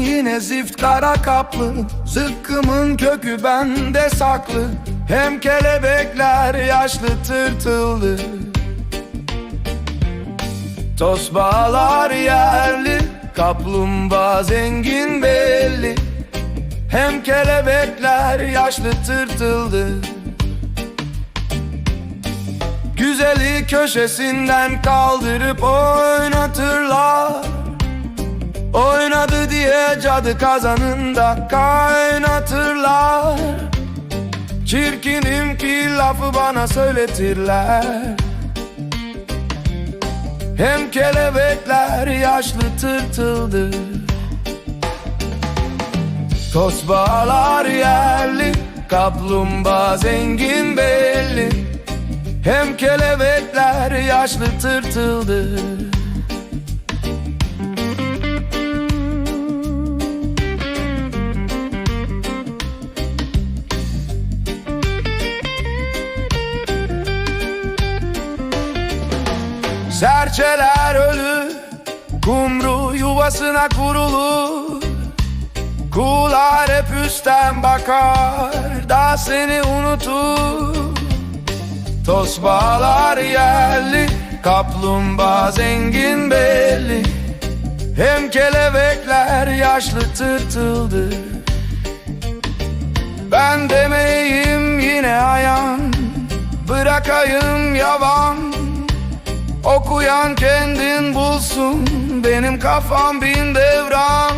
yine zift kara kaplı. Zıkkımın kökü bende saklı. Hem kelebekler yaşlı tırtıldı Tosbağalar yerli Kaplumbağa zengin belli. Hem kelebekler yaşlı tırtıldı Güzeli köşesinden kaldırıp oynatırlar diye cadı kazanında kaynatırlar. Çirkinim ki lafı bana söyletirler. Hem kelebekler yaşlı tırtıldı. Tosbağalar yerli Kaplumbağa zengin belli. Hem kelebekler yaşlı tırtıldı Serçeler ölü Kumru yuvasına kurulur. Kuğular hep üstten bakar Da seni unutur. Tosbağalar yerli Kaplumbağa zengin belli. Hem kelebekler yaşlı tırtıldı. Ben demeyeyim yine ayan Bırakayım yavan Okuyan kendin bulsun Benim kafam bin devran.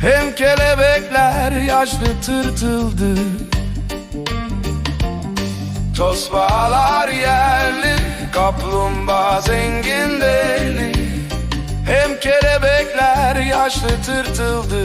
Hem kelebekler yaşlı tırtıldı. Tosbağalar yerli Kaplumbağa zengin deli. Hem kelebekler yaşlı tırtıldı